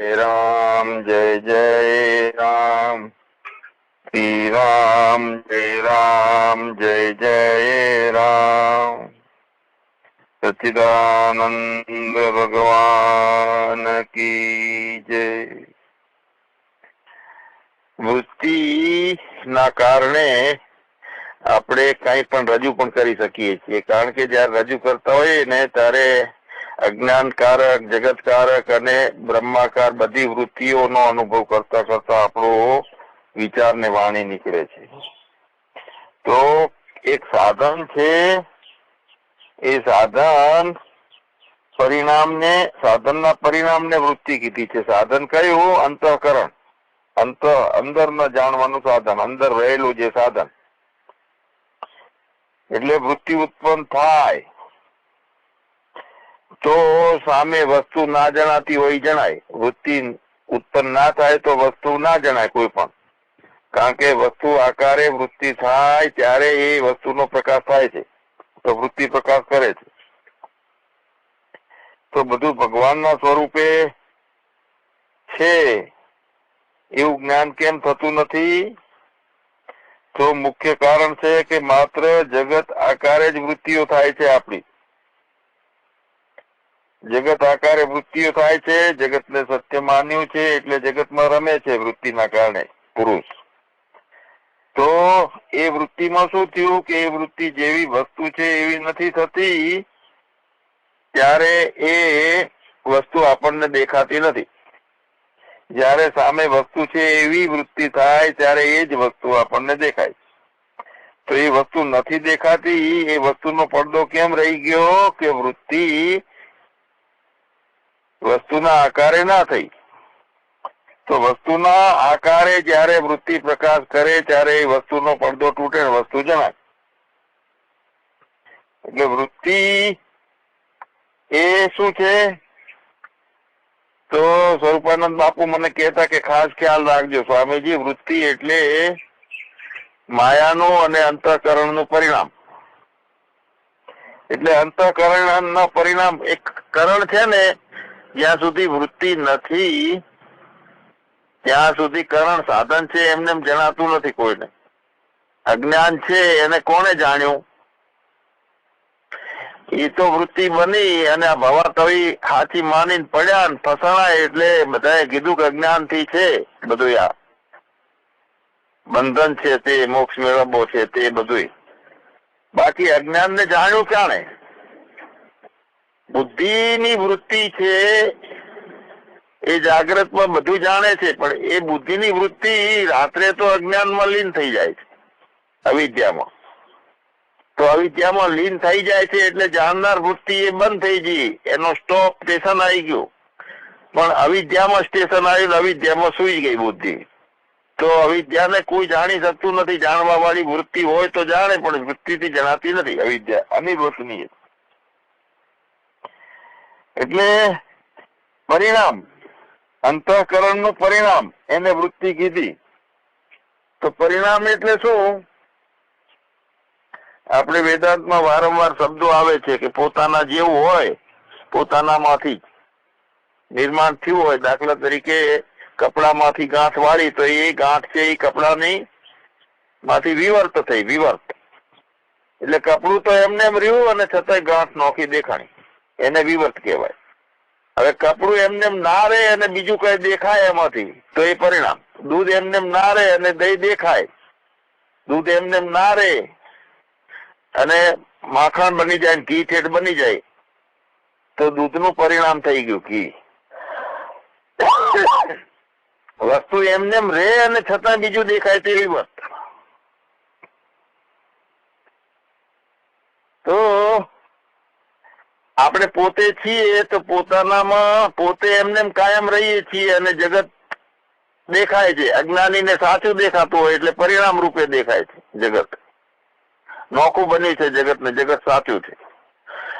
રામ જય જય રામ શ્રી રામ જય રામ જય જય રામ સચિદાનંદ ભગવાન કી જય ના કારણે આપણે કઈ પણ રજૂ પણ કરી શકીએ છીએ. કારણ કે જયારે રજૂ કરતા હોઈએ ને ત્યારે અજ્ઞાનકારક, જગતકારક અને બ્રહ્માકાર બધી વૃત્તિઓનો અનુભવ કરતા કરતા આપણો વિચાર ને વાણી નીકળે છે. તો એક સાધન છે. એ સાધન પરિણામને, સાધનના પરિણામને વૃત્તિ કીધી છે. સાધન કયું? અંતઃકરણ. અંત અંદર ન જાણવાનું સાધન, અંદર રહેલું જે સાધન. એટલે વૃત્તિ ઉત્પન્ન થાય. તો સામે વસ્તુ ના જણાતી હોય ઈ જણાય. વૃત્તિ ઉત્પન્ન ના થાય તો વસ્તુ ના જણાય કોઈ પણ. કારણ કે વસ્તુ આકારે વૃત્તિ થાય ત્યારે એ વસ્તુનો પ્રકાશ થાય છે. તો વૃત્તિ પ્રકાશ કરે છે. તો બધું ભગવાનના સ્વરૂપે છે. એવું જ્ઞાન કેમ થતું નથી? તો મુખ્ય કારણ છે કે માત્ર જગત આકારે જ વૃત્તિઓ થાય છે આપણી. જગત આકારે વૃત્તિઓ થાય છે, જગતને સત્ય માન્યું છે, એટલે જગતમાં રમે છે વૃત્તિના કારણે, પુરુષ. તો એ વૃત્તિમાં શું થયું કે એ વૃત્તિ જેવી વસ્તુ છે એવી નથી થતી, ત્યારે એ વસ્તુ આપણને દેખાતી નથી. જ્યારે સામે વસ્તુ છે એવી વૃત્તિ થાય, ત્યારે એ જ વસ્તુ આપણને દેખાય. તો એ વસ્તુ નથી દેખાતી, એ વસ્તુનો પડદો કેમ રહી ગયો કે વૃત્તિ વસ્તુના આકારે ના થઈ. તો વસ્તુના આકારે જ્યારે વૃત્તિ પ્રકાશ કરે ત્યારે વસ્તુનો પડદો તૂટે વસ્તુ જણાય. એટલે વૃત્તિ એ શું છે? તો સ્વરૂપાનંદ બાપુ મને કહેતા કે ખાસ ખ્યાલ રાખજો સ્વામીજી, વૃત્તિ એટલે માયાનું અને અંતઃકરણનું પરિણામ. એટલે અંતઃકરણ પરિણામ એક કરણ છે ને જ્યાં સુધી વૃત્તિ નથી, ત્યાં સુધી કરણ સાધન છે, એમને જણાતું નથી કોઈને. અજ્ઞાન છે, એને કોને જાણ્યું? એ તો વૃત્તિ બની અને આ ભવા કવિ હાથી માની પડ્યા ને ફસાણા એટલે બધાએ કીધું કે અજ્ઞાનથી છે બધું આ. બંધન છે તે, મોક્ષ મેળવવો છે તે બધું બાકી અજ્ઞાન ને જાણ્યું ક્યાણે બુદ્ધિની વૃત્તિ છે, એ જાગ્રતમાં બધું જાણે છે, પણ એ બુદ્ધિની વૃત્તિ રાત્રે તો અજ્ઞાનમાં લીન થઈ જાય છે, અવિદ્યામાં. તો અવિદ્યામાં લીન થઈ જાય છે એટલે જાણનાર વૃત્તિ એ બંધ થઈ ગઈ, એનો સ્ટોપ સ્ટેશન આવી ગયું. પણ અવિદ્યામાં સ્ટેશન આવ્યું અવિદ્યામાં સુઈ ગઈ બુદ્ધિ. તો અવિદ્યાને કોઈ જાણી શકતું નથી જાણવા વાળી વૃત્તિ હોય તો જાણે, પણ વૃત્તિથી જણાતી નથી, અવિદ્યા અનિવૃત્તની એટલે પરિણામ અંતઃકરણનું પરિણામ એને વૃત્તિ કીધી. તો પરિણામ એટલે શું? આપણે વેદાંતમાં વારંવાર શબ્દો આવે છે કે પોતાના જેવું હોય, પોતાનામાંથી નિર્માણ થયું હોય, દાખલા તરીકે કપડામાંથી ગાંઠ વાળી, તો એ ગાંઠ છે એ કપડાની માંથી વિવર્ત થઈ, વિવર્ત. એટલે કપડું તો એમને એમ રહ્યું અને છતાંય ગાંઠ નોખી દેખાણી. એને વિવર્ત કહેવાય. હવે કપડું એમને ના રહે અને બીજું કઈ દેખાય એમાંથી, તો એ પરિણામ. દૂધ એમને ના રહે અને દહીં દેખાય. દૂધ એમને ના રહે અને માખણ બની જાય ઘી ઠેઠ બની જાય, તો દૂધનું પરિણામ થઈ ગયું ઘી. વસ્તુ એમને એમ રે અને છતાં બીજું દેખાય તેવી વસ્તુ. તો આપણે પોતે છીએ તો પોતાનામાં પોતે એમને એમ કાયમ રહીએ છીએ અને જગત દેખાય છે. અજ્ઞાનીને સાચું દેખાતું હોય એટલે પરિણામ રૂપે દેખાય છે જગત. નોખું બન્યું છે જગત ને જગત સાચું છે.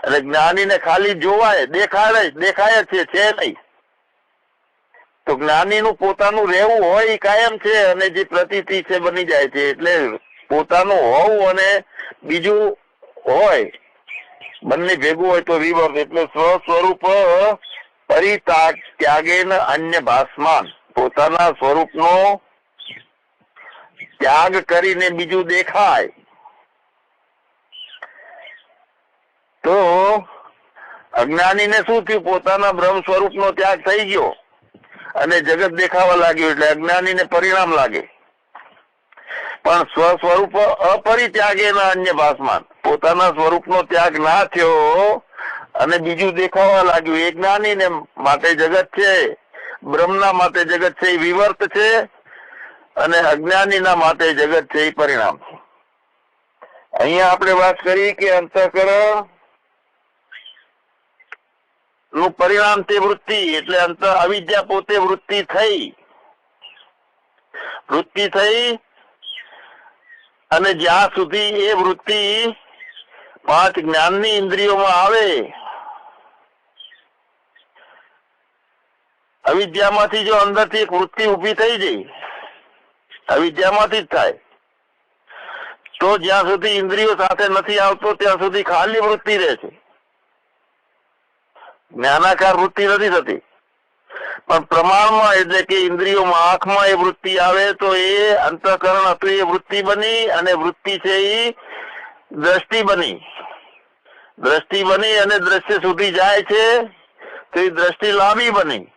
અને જ્ઞાનીને ખાલી જોવાય, દેખાડે, દેખાય છે છે નહીં. તો જ્ઞાનીનું પોતાનું રહેવું હોય એ કાયમ છે અને જે પ્રતીતિ છે બની જાય છે. એટલે પોતાનું હોવું અને બીજું હોય બંને ભેગું હોય તો વિવર્ત એટલે સ્વ સ્વરૂપ પરિતાગ ત્યાગેન અન્ય ભાસમાન. પોતાના સ્વરૂપનો ત્યાગ કરીને બીજું દેખાય. તો અજ્ઞાનીને શું થયું? પોતાના બ્રહ્મ સ્વરૂપનો ત્યાગ થઈ ગયો. અને જગત દેખાવા લાગ્યું, એટલે અજ્ઞાનીને પરિણામ લાગે. પણ સ્વ સ્વરૂપ અપરિત્યાગે અન્ય ભાસમાન. પોતાના સ્વરૂપનો ત્યાગ ના થયો અને બીજું દેખાવા લાગ્યું. એ જ્ઞાનીને માટે જગત છે, બ્રહ્મના માટે જગત છે, એ વિવર્ત છે અને અજ્ઞાનીના માટે જગત છે, એ પરિણામ છે. અહીંયા આપણે વાત કરી કે અંતઃકરણનું પરિણામ તે વૃત્તિ, એટલે અંત અવિદ્યા પોતે વૃત્તિ થઈ. વૃત્તિ થઈ અને જ્યાં સુધી એ વૃત્તિ પાંચ જ્ઞાનની ઇન્દ્રિયોમાં આવે, અવિદ્યામાંથી જો અંદરથી એક વૃત્તિ ઊભી થઈ જઈ અવિદ્યામાંથી જ થાય. તો જ્યાં સુધી ઇન્દ્રિયો સાથે નથી આવતો, ત્યાં સુધી ખાલી વૃત્તિ રહે છે. જ્ઞાનાકાર વૃત્તિ નથી થતી. પણ પ્રમાણમાં એટલે કે ઇન્દ્રિયોમાં આંખમાં એ વૃત્તિ આવે તો એ અંતઃકરણ હતું, એ વૃત્તિ બની અને વૃત્તિ છે એ દ્રષ્ટિ બની. દ્રષ્ટિ બની અને દ્રશ્ય સુધી જાય છે, તો એ દ્રષ્ટિ લાંબી બની.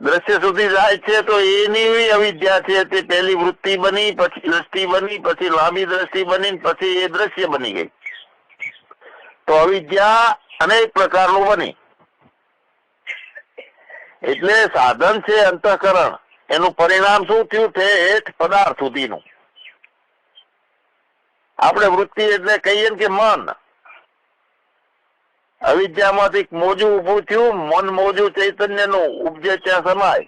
દ્રશ્ય સુધી જાય છે તો એની અવિદ્યા છે તે પહેલી વૃત્તિ બની, પછી દ્રષ્ટિ બની, પછી લાંબી દ્રષ્ટિ બની, પછી એ દ્રશ્ય બની ગઈ. તો અવિદ્યા અનેક પ્રકારનું બની. એટલે સાધન છે અંતઃકરણ. એનું પરિણામ શું થયું? ઠેઠ પદાર્થ સુધીનું. આપણે વૃત્તિ એટલે કહીએ ને કે મન. અવિદ્યામાંથી મોજું ઉભું થયું, મન મોજું ચૈતન્યનું ઉપજે ત્યાં સમાય.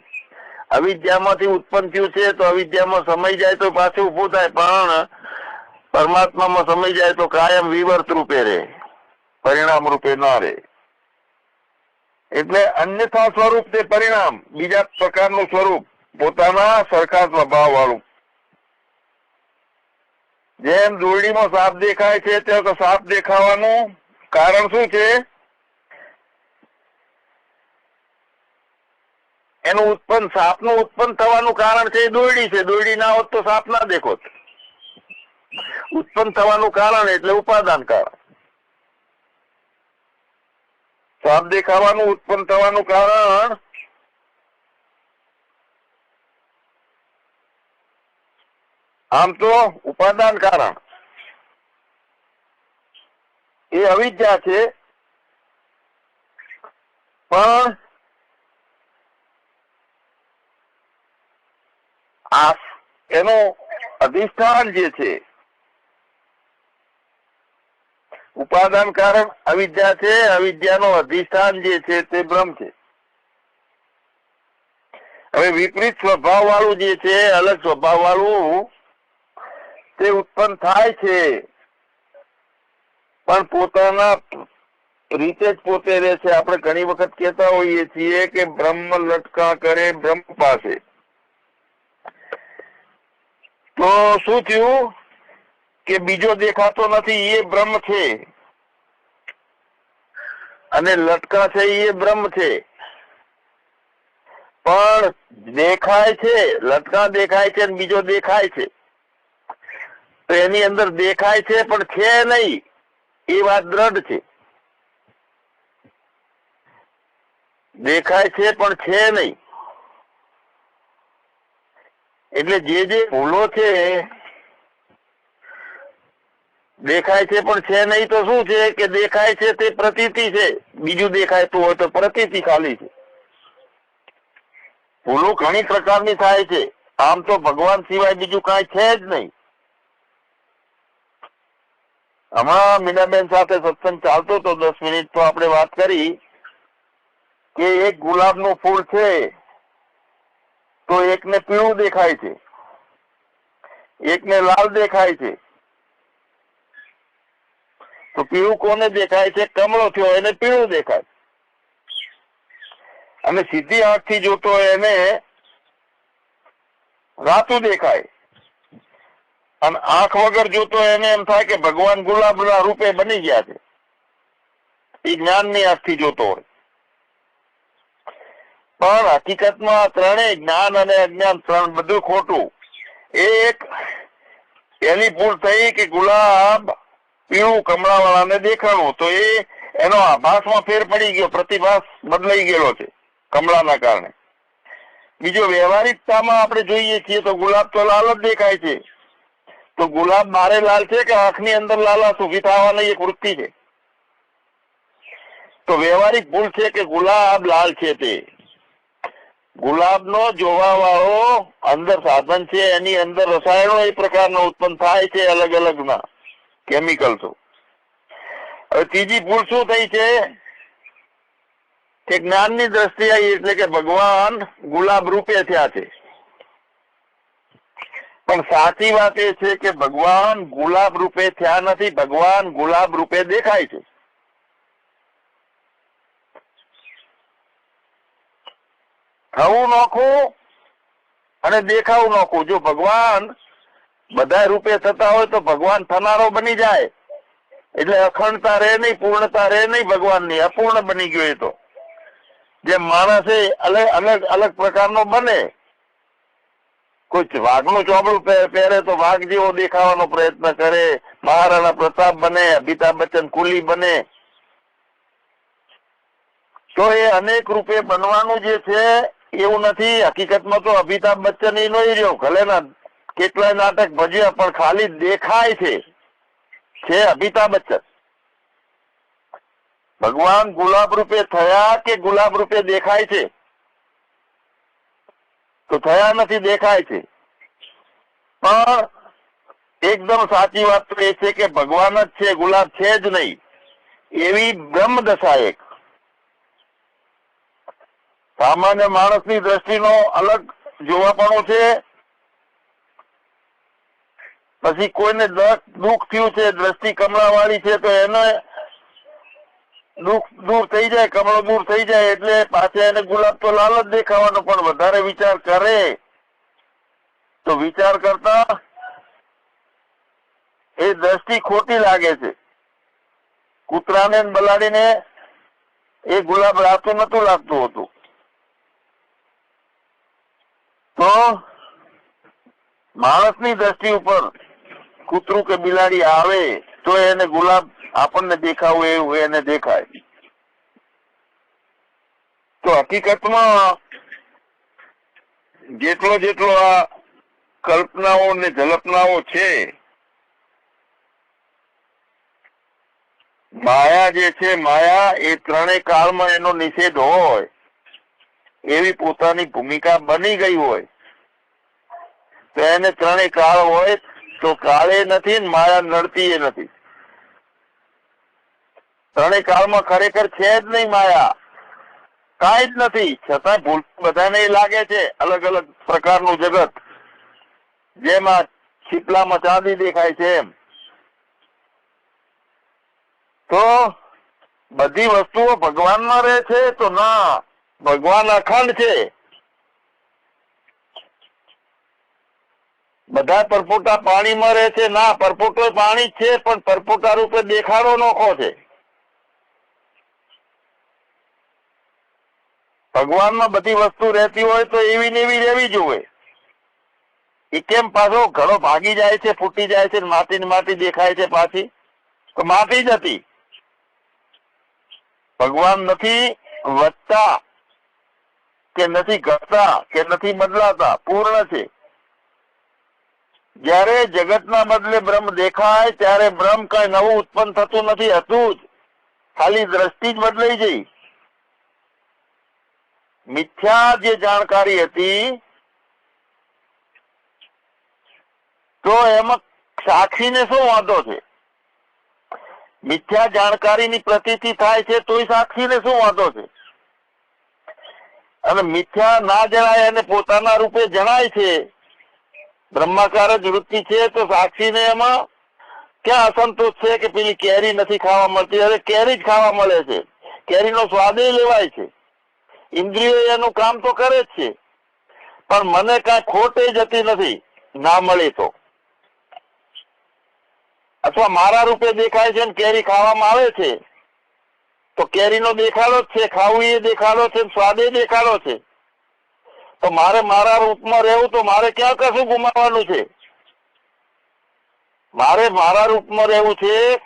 અવિદ્યામાંથી ઉત્પન્ન થયું છે તો અવિદ્યામાં સમય જાય તો પાછું ઉભું થાય, પણ પરમાત્મામાં સમય જાય તો કાયમ વિવર્ત રૂપે રહે, પરિણામ રૂપે ના રહે. એટલે અન્યથા સ્વરૂપ તે પરિણામ, બીજા પ્રકારનું સ્વરૂપ, પોતાના સરખા સ્વભાવ વાળું જેમ દોરડીમાં સાપ દેખાય છે તે સાપ દેખાવાનું કારણ શું છે? એનું ઉત્પન્ન, સાપનું ઉત્પન્ન થવાનું કારણ છે દોરડી છે. દોરડી ના હોત તો સાપ ના દેખોત. ઉત્પન્ન થવાનું કારણ એટલે ઉપાદાન કારણ. સાપ દેખાવાનું, ઉત્પન્ન થવાનું કારણ? આમ તો ઉપાદાન કારણ. એ અવિદ્યા છે. પણ આ એનું અધિષ્ઠાન જે છે ઉપાદાન કારણ અવિદ્યા છે, અવિદ્યાનું અધિષ્ઠાન જે છે તે બ્રહ્મ છે. હવે વિપરીત સ્વભાવ વાળું જે છે, અલગ સ્વભાવ વાળું તે ઉત્પન્ન થાય છે. પણ પોતાના રીતે જ પોતે રહે છે. આપણે ઘણી વખત કહેતા હોઈએ છીએ કે બ્રહ્મ લટકા કરે બ્રહ્મ પાસે. તો શું થયું? કે બીજો દેખાતો નથી, એ બ્રહ્મ છે. અને લટકા છે એ બ્રહ્મ છે. પણ દેખાય છે, લટકા દેખાય છે બીજો દેખાય છે. તો એની અંદર દેખાય છે પણ છે નહીં. એ વાત દ્રઢ છે. દેખાય છે પણ છે નહીં. એટલે જે જે ભૂલો છે દેખાય છે પણ છે નહીં તો શું છે કે દેખાય છે તે પ્રતીતિ છે. બીજું દેખાયતું હોય તો પ્રતીતિ ખાલી છે. ભૂલો ઘણી પ્રકારની થાય છે. આમ તો ભગવાન સિવાય બીજું કાંઈ છે જ નહીં. હમણાં મીનાબેન સાથે સત્સંગ ચાલતો હતો, દસ મિનિટ તો આપણે વાત કરી કે એક ગુલાબનું ફૂલ છે તો એકને પીળું દેખાય છે. એકને લાલ દેખાય છે. તો પીળું કોને દેખાય છે? કમળો થયો એને પીળું દેખાય. અને સીધી આંખથી જોતો એને રાતું દેખાય. અને આંખ વગર જોતો એને એમ થાય કે ભગવાન ગુલાબના રૂપે બની ગયા છે. એ જ્ઞાનની આંખથી જોતો હોય. પણ હકીકતમાં ત્રણેય જ્ઞાન અને અજ્ઞાન ત્રણ બધું ખોટું. એક એની ભૂલ થઈ કે ગુલાબ પીળું કમળાવાળાને દેખાડવું તો એ એનો આભાસમાં ફેર પડી ગયો, પ્રતિભાસ બદલાઈ ગયેલો છે, કમળાના કારણે. બીજો વ્યવહારિકતામાં આપણે જોઈએ છીએ તો ગુલાબ તો લાલ જ દેખાય છે. તો ગુલાબ બારે લાલ છે કે આંખની અંદર લાલાશ ઊભી થવાની એક વૃત્તિ છે? તો વ્યવહારિક ભૂલ છે કે ગુલાબ લાલ છે તે? ગુલાબનો જોવા વાળો અંદર સાધન છે, એની અંદર રસાયણો એ પ્રકારના ઉત્પન્ન થાય છે અલગ અલગ ના કેમિકલ્સો હવે ત્રીજી ભૂલ શું થઈ છે? કે જ્ઞાનની દ્રષ્ટિએ એટલે કે ભગવાન ગુલાબ રૂપે થયા છે. પણ સાચી વાત એ છે કે ભગવાન ગુલાબ રૂપે થયા નથી, ભગવાન ગુલાબ રૂપે દેખાય છે. થવું નોખું અને દેખાવું નોખું. જો ભગવાન બધા રૂપે થતા હોય તો ભગવાન થનારો બની જાય. એટલે અખંડતા રહે નહીં, પૂર્ણતા રહે નહીં ભગવાનની, અપૂર્ણ બની ગયો તો. જે માણસ એ અલગ અલગ પ્રકારનો બને કોઈ વાઘનું ચોપડું પહે- પહેરે તો વાઘ જેવો દેખાવાનો પ્રયત્ન કરે, મહારાણા પ્રતાપ બને, અમિતાભ બચ્ચન કુલી બને. તો એ અનેક રૂપે બનવાનું જે છે, એવું નથી. હકીકતમાં તો અમિતાભ બચ્ચન એ નહીં રહ્યો, ભલે ના કેટલાય નાટક ભજ્યા, પણ ખાલી દેખાય છે. છે અમિતાભ બચ્ચન. ભગવાન ગુલાબ રૂપે થયા કે ગુલાબ રૂપે દેખાય છે? તો થયા નથી, દેખાય છે. પણ એકદમ સાચી વાત તો એ છે કે ભગવાન જ છે, ગુલાબ છે જ નહીં. એવી બ્રહ્મ દશા એક. સામાન્ય માણસની દ્રષ્ટિનો અલગ જોવાપણો છે પછી કોઈને દુઃખ થયું છે, દ્રષ્ટિ કમળાવાળી છે, તો એને દુઃખ દૂર થઈ જાય, કમળો દૂર થઈ જાય, એટલે પાછા એને ગુલાબ તો લાલ જ દેખાવાનો, પણ વધારે વિચાર કરે. તો વિચાર કરતા એ દ્રષ્ટિ ખોટી લાગે છે. કૂતરાને બલાડીને એ ગુલાબ લાગતું નતું લાગતું હતું. તો માણસની દ્રષ્ટિ ઉપર કૂતરું કે બિલાડી આવે, તો એને ગુલાબ આપણને દેખાવું એવું એને દેખાય. તો હકીકતમાં જેટલો જેટલો આ કલ્પનાઓ ને ઝલપનાઓ છે, માયા જે છે, માયા એ ત્રણેય કાળમાં એનો નિષેધ હોય, એવી પોતાની ભૂમિકા બની ગઈ હોય. તો એને ત્રણેય કાળ હોય તો કાળે નથી માયા નડતી એ નથી. ત્રણેય કાળમાં ખરેખર છે જ નહીં માયા. કાંઈ જ નથી. છતાં ભૂલ બધાને લાગે છે અલગ અલગ પ્રકારનું જગત. જેમાં છીપલામાં ચાંદી દેખાય છે એમ. તો બધી વસ્તુઓ ભગવાનમાં રહે છે તો ના, ભગવાન અખંડ છે. બધા પરપોટા પાણીમાં રહે છે, ના, પરપોટો પાણી છે, પણ પરપોટા રૂપે દેખાડો નોખો છે. ભગવાનમાં બધી વસ્તુ રહેતી હોય તો એવી ને એવી રહેવી જોઈએ. એ કેમ પાછો ઘણો ભાગી જાય છે, ફૂટી જાય છે માટી ને માટી દેખાય છે પાછી? તો માટી જ હતી. ભગવાન નથી વધતા કે નથી ઘટતા કે નથી બદલાતા, પૂર્ણ છે. જ્યારે જગતના બદલે બ્રહ્મ દેખાય, ત્યારે બ્રહ્મ કઈ નવું ઉત્પન્ન થતું નથી, હતું જ. ખાલી દ્રષ્ટિ જ બદલાઈ ગઈ. મિથ્યા જે જાણકારી હતી, તો એમાં સાક્ષીને શું વાંધો છે? મિથ્યા જાણકારીની પ્રતીતિ થાય છે, તોય સાક્ષીને શું વાંધો છે? અને મિથ્યા ના જણાય અને પોતાના રૂપે જણાય છે બ્રહ્માકાર જ વૃત્તિ છે, તો સાક્ષીને એમાં ક્યાં અસંતોષ છે કે પેલી કેરી નથી ખાવા મળતી? હવે કેરી જ ખાવા મળે છે. કેરીનો સ્વાદ લેવાય છે. ઇન્દ્રિયો એનું કામ તો કરે જ છે. પણ મને કાંઈ ખોટે જતી નથી. ના મળી તો. અથવા મારા રૂપે દેખાય છે ને કેરી ખાવામાં આવે છે? તો કેરીનો દેખાડો જ છે, ખાવું એ દેખાડો છે સ્વાદે દેખાડો છે. તો મારે મારા રૂપમાં રહેવું તો મારે ક્યાં કશું ગુમાવવાનું છે? મારે મારા રૂપમાં રહેવું છે,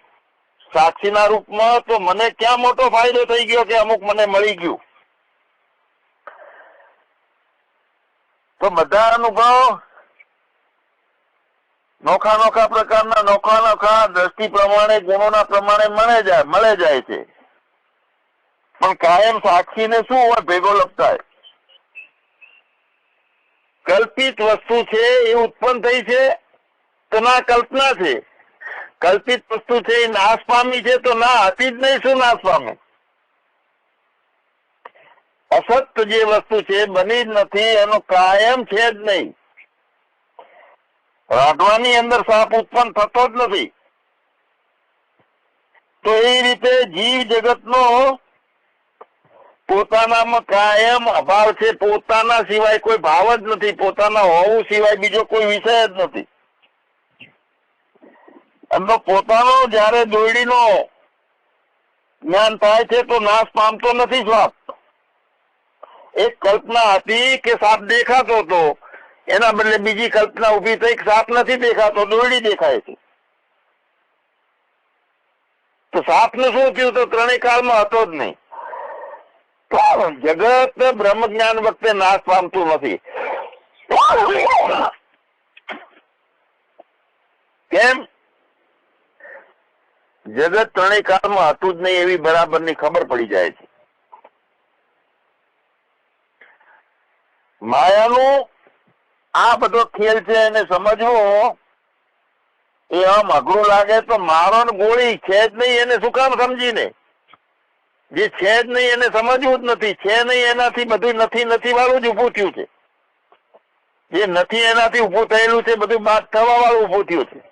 સાક્ષીના રૂપમાં, તો મને ક્યાં મોટો ફાયદો થઈ ગયો કે અમુક મને મળી ગયું? તો બધા અનુભવ નોખા નોખા પ્રકારના, નોખા નોખા દ્રષ્ટિ પ્રમાણે, ગુણોના પ્રમાણે મળે જાય મળે જાય છે. પણ કાયમ સાક્ષીને શું હોય? ભેગો લપટાય કલ્પિત વસ્તુ છે એ ઉત્પન્ન થઈ છે તો ના કલ્પના છે. કલ્પિત વસ્તુ છે એ નાશ પામી છે, તો ના હતી જ નહીં, શું નાશ પામે અસત્ય જે વસ્તુ છે, બની જ નથી, એનો કાયમ છે જ નહીં. રાધવાની અંદર સાપ ઉત્પન્ન થતો જ નથી. તો એ રીતે જીવ જગતનો પોતાનામાં કાયમ અભાવ છે, પોતાના સિવાય કોઈ ભાવ જ નથી, પોતાના હોવું સિવાય બીજો કોઈ વિષય જ નથી. એમનો પોતાનો જયારે દોરડીનો જ્ઞાન થાય છે, તો નાશ પામતો નથી સ્વાપ એક કલ્પના હતી કે સાપ દેખાતો હતો, એના બદલે બીજી કલ્પના ઊભી થઈ સાપ નથી દેખાતો દોરડી દેખાય છે. તો સાપનું શું થયું? તો ત્રણેય કાળમાં હતો જ નહીં. જગત બ્રહ્મ જ્ઞાન વખતે નાશ પામતું નથી. કેમ? જગત ત્રણેય કાળમાં હતું જ નહીં એવી બરાબરની ખબર પડી જાય છે. માયાનું આ બધો ખેલ છે એને સમજવો. એ આમ અઘરું લાગે તો મારો ગોળી છે જ નહીં, એને શું કામ સમજીને? જે છે જ નહીં એને સમજવું જ નથી. છે નહીં એનાથી બધું નથી નથી વાળું જ ઉભું થયું છે. જે નથી એનાથી ઉભું થયેલું છે, બધું બાદ થવા વાળું ઉભું થયું છે.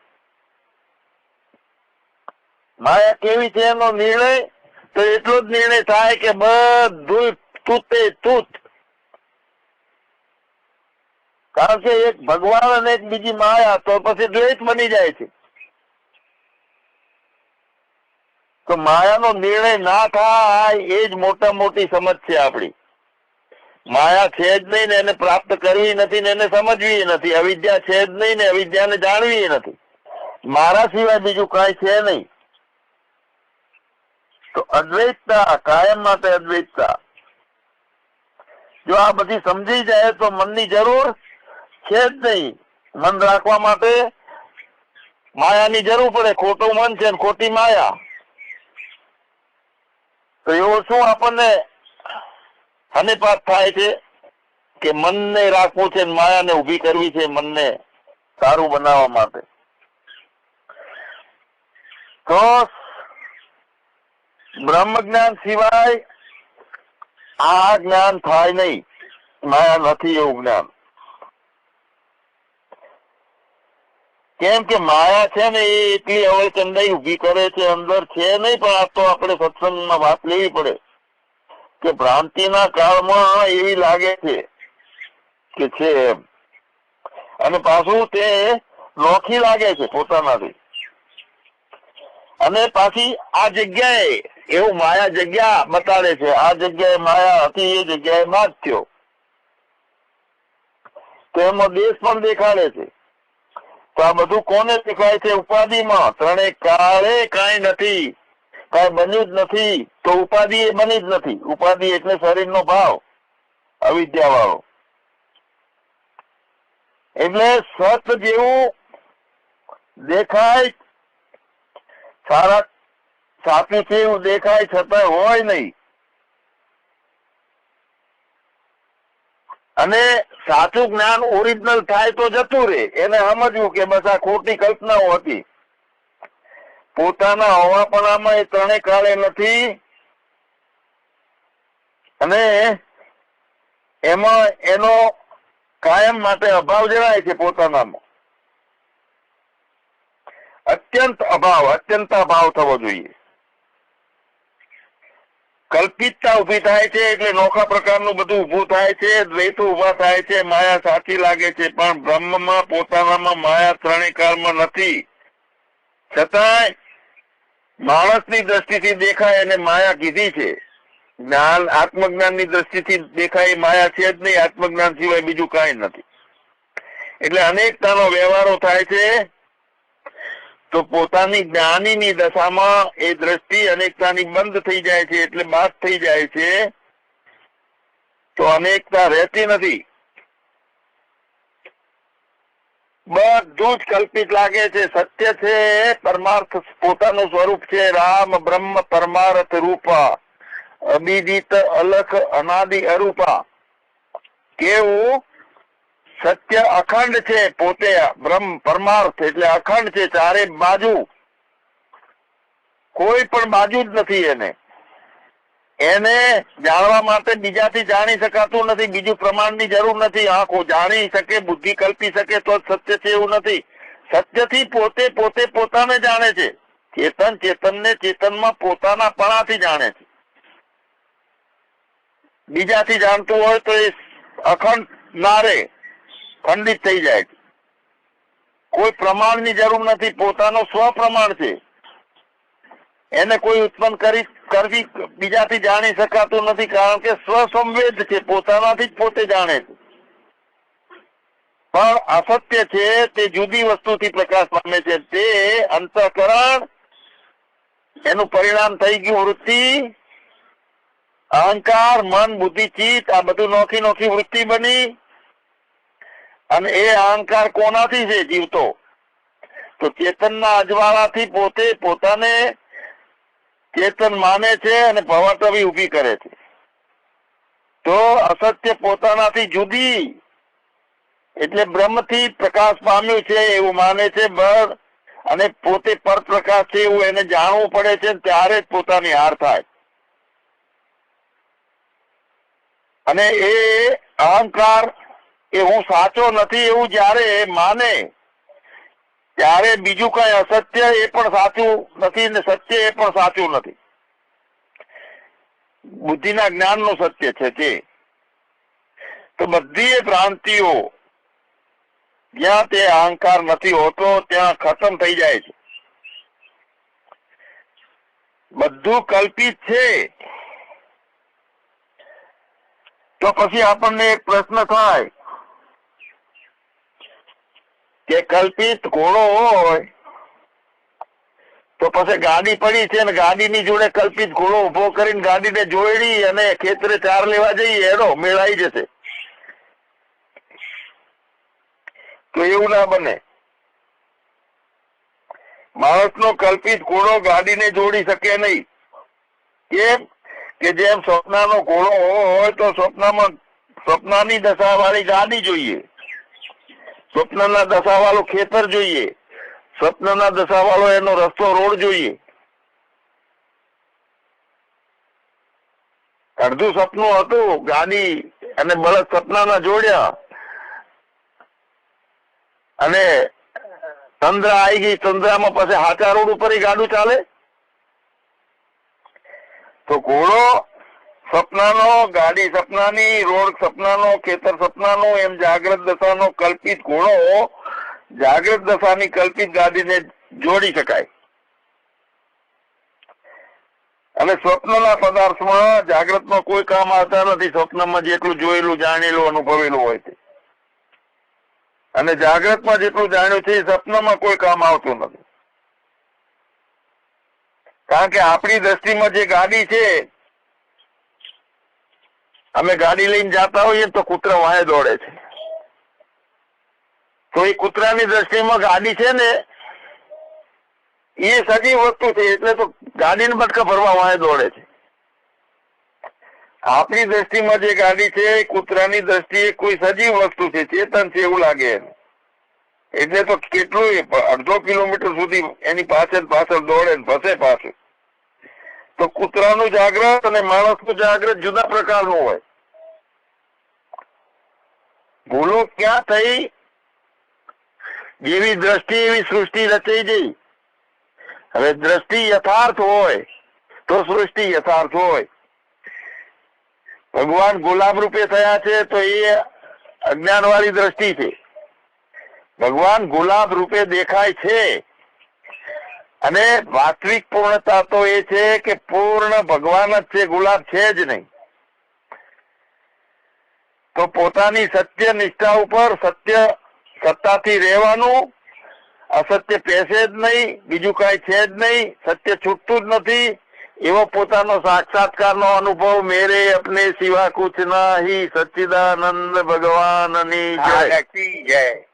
માયા કેવી છે એનો નિર્ણય? તો એટલો જ નિર્ણય થાય કે બધું તૂતે તૂત કારણ કે એક ભગવાન અને એક બીજી માયા, તો પછી દ્વૈત બની જાય છે. તો માયાનો નિર્ણય ના થાય એ જ મોટા મોટી સમજ છે આપણી. માયા છે જ નહીં ને એને પ્રાપ્ત કરવી નથી ને એને સમજવી નથી. અવિદ્યા છે જ નહીં ને અવિદ્યાને જાણવી નથી. મારા સિવાય બીજું કાંઈ છે નહીં. તો અદ્વૈતતા, કાયમ માટે અદ્વૈતતા. જો આ બધી સમજી જાય તો મનની જરૂર છે જ નહીં. મન રાખવા માટે માયાની જરૂર પડે. ખોટું મન છે ખોટી માયા. તો એવો શું આપણને હાનિપાત થાય છે કે મનને રાખવું છે, માયાને ઊભી કરવી છે, મનને સારું બનાવવા માટે? તો બ્રહ્મ જ્ઞાન સિવાય આ જ્ઞાન થાય નહીં. માયા નથી એવું જ્ઞાન. કેમ કે માયા છે ને એ એટલી અવળચંદાઈ ઊભી કરે છે, અંદર છે નહીં, પણ આ તો આપણે સત્સંગમાં વાત લેવી પડે. કે ભ્રાંતિના કાળમાં એવી લાગે છે કે છે અને પાછું તે નોખી લાગે છે પોતાનાથી. અને પાછી આ જગ્યાએ એવું માયા જગ્યા બતાડે છે. આ જગ્યાએ માયા હતી, એ જગ્યાએ જ થયો. તો એમાં દેશ પણ દેખાડે છે. તો આ બધું કોને શીખવાય છે ઉપાધિમાં? ત્રણે કાળે કાંઈ નથી. કાંઈ બન્યું જ નથી. તો ઉપાધિ એ બની જ નથી. ઉપાધિ એટલે શરીરનો ભાવ અવિદ્યા વાળો એટલે સત જેવું દેખાય, સારા સાચું છે દેખાય છતાં હોય નહીં. અને સાચું જ્ઞાન ઓરિજિનલ થાય તો જતું રે એને સમજવું કે બસ આ ખોટી કલ્પનાઓ હતી. પોતાના હોવાપણામાં એ ત્રણે કાળે નથી. અને એમાં એનો કાયમ માટે અભાવ જણાય છે પોતાનામાં. અત્યંત અભાવ અત્યંત અભાવ થવો જોઈએ. કલ્પિતતા ઊભી થાય છે એટલે નોખા પ્રકારનું બધું ઉભું થાય છે, દ્વૈતો ઊભા થાય છે, માયા સાચી લાગે છે, પણ બ્રહ્મમાં, પોતાનામાં માયા ત્રણેકાળમાં નથી. છતાંય માણસની દ્રષ્ટિથી દેખાય અને માયા કીધી છે. જ્ઞાન, આત્મજ્ઞાનની દ્રષ્ટિથી દેખાય માયા છે જ નહીં, આત્મજ્ઞાન સિવાય બીજું કાંઈ નથી. એટલે અનેકતાનો વ્યવહારો થાય છે તો પોતાની જ્ઞાનીની દશામાં એ દ્રષ્ટિ અનેકતાની બંધ થઈ જાય છે, એટલે બાદ થઈ જાય છે. તો અનેકતા રહેતી નથી. બધું જ કલ્પિત લાગે છે, સત્ય છે, પરમાર્થ પોતાનું સ્વરૂપ છે, રામ, બ્રહ્મ, પરમાર્થ રૂપા અબિદિત અલખ, અનાદિ અરૂપા. કેવું? સત્ય અખંડ છે પોતે બ્રહ્મ પરમાર્થ એટલે અખંડ છે ચારે બાજુ. કોઈ પણ બાજુ જ નથી એને. એને જાણવા માટે બીજાથી જાણી શકાતું નથી, બીજું પ્રમાણની જરૂર નથી. આંખો જાણી શકે, બુદ્ધિ કલ્પી શકે તો સત્ય છે એવું નથી. સત્યથી પોતે પોતે પોતાને જાણે છે. ચેતન ચેતનને ચેતનમાં પોતાના પણાથી જાણે છે. બીજાથી જાણતું હોય તો એ અખંડ ના રે ખંડિત થઈ જાય કોઈ પ્રમાણની જરૂર નથી, પોતાનો સ્વપ્રમાણ છે. એને કોઈ ઉત્પન્ન કરી, કરવી બીજાથી જાણી શકાતું નથી, કારણ કે સ્વસંવેદ છે, પોતાનાથી જ પોતે જાણે છે. પણ અસત્ય છે, તે જુદી વસ્તુથી પ્રકાશ પામે છે, તે અંતઃકરણ, એનું પરિણામ થઈ ગયું વૃત્તિ, અહંકાર, મન, બુદ્ધિ, ચિત્ત, આ બધું નોખી નોખી વૃત્તિ બની અને એ અહંકાર કોનાથી છે જીવતો? તો ચેતનના અજવાળાથી પોતે પોતાને ચેતન માને છે અને ભવાટવી ઊભી કરે છે. તો અસત્ય પોતાનાથી જુદી. એટલે બ્રહ્મથી પ્રકાશ પામ્યું છે, એવું માને છે બર અને પોતે પર પ્રકાશ છે એવું એને જાણવું પડે છે ત્યારે જ પોતાની હાર થાય. અને એ અહંકાર એ હું સાચો નથી એવું જ્યારે માને, ત્યારે બીજું કઈ અસત્ય એ પણ સાચું નથી ને સત્ય એ પણ સાચું નથી. બુદ્ધિના જ્ઞાનનું સત્ય છે તે. તો બધી ભ્રાંતિઓ, જ્યાં તે અહંકાર નથી હોતો, ત્યાં ખતમ થઈ જાય છે. બધું કલ્પિત છે. તો પછી આપણને એક પ્રશ્ન થાય કે કલ્પિત ઘોડો હોય, તો પછી ગાડી પડી છે ને ગાડીની જોડે કલ્પિત ઘોડો ઊભો કરીને ગાડીને જોડી અને ખેતરે ચાર લેવા જઈએ એનો મેળાઈ જશે. તો એવું ના બને. માણસનો કલ્પિત ઘોડો ગાડીને જોડી શકે નહીં. કેમ? કે જેમ સ્વપ્નાનો ઘોડો હોય તો સ્વપ્નમાં, સ્વપ્નની દશા વાળી ગાડી જોઈએ. સ્વપ્નના દશાવાળો વાળું ખેતર જોઈએ. સ્વપ્નના દશાવાળો એનો રસ્તો રોડ જોઈએ. અડધું સપનું હતું, ગાડી અને બળદ સપનાના જોડ્યા. અને તંદ્રા આવી ગઈ તંદ્રામાં પછી હાચા રોડ ઉપર ગાડું ચાલે. તો ઘોડો સપનાનો, ગાડી સપનાની, રોડ સપનાનો, ખેતર સપનાનો, એમ જાગ્રત દશાનો કલ્પિત ઘોડો, જાગ્રત દશાની કલ્પિત ગાડીને જોડી શકાય. અને સ્વપ્નના પદાર્થમાં જાગ્રતમાં કોઈ કામ આવતા નથી. સ્વપ્નમાં જેટલું જોયેલું, જાણેલું, અનુભવેલું હોય છે. અને જાગ્રતમાં જેટલું જાણ્યું છે, એ સપનામાં કોઈ કામ આવતું નથી. કારણ કે આપણી દ્રષ્ટિમાં જે ગાડી છે અમે ગાડી લઈને જતા હોઈએ તો કૂતરા વાંહે દોડે છે. તો એ કૂતરાની દ્રષ્ટિમાં ગાડી છે ને, એ સજીવ વસ્તુ છે, એટલે તો ગાડીને બટકા ભરવા વાંહે દોડે છે. આપણી દ્રષ્ટિમાં જે ગાડી છે, એ કૂતરાની દ્રષ્ટિએ કોઈ સજીવ વસ્તુ છે, ચેતન છે એવું લાગે એટલે તો કેટલું અડધો કિલોમીટર સુધી એની પાછળ પાછળ દોડે ને ફસે પાછું. તો કૂતરાનું જાગ્રત અને માણસનું જાગ્રત જુદા પ્રકારનું હોય. ભૂલો ક્યાં થઈ? જેવી દ્રષ્ટિ, એવી સૃષ્ટિ રચાઈ ગઈ. હવે દ્રષ્ટિ યથાર્થ હોય તો સૃષ્ટિ યથાર્થ હોય. ભગવાન ગુલાબ રૂપે થયા છે તો એ અજ્ઞાન વાળી દ્રષ્ટિ છે. ભગવાન ગુલાબ રૂપે દેખાય છે. અને વાસ્તવિક પૂર્ણતા તો એ છે કે પૂર્ણ ભગવાન જ છે, ગુલાબ છે જ નહીં. તો પોતાની સત્ય નિષ્ઠા ઉપર સત્ય સત્તાથી રહેવાનું, અસત્ય પેસે જ નહીં, બીજું કાંઈ છે જ નહીં, સત્ય છૂટતું જ નથી. એવો પોતાનો સાક્ષાત્કારનો અનુભવ મેરે અપને સિવા કુછ સચિદાનંદ સચ્ચિદાનંદ ભગવાનની જય. જય.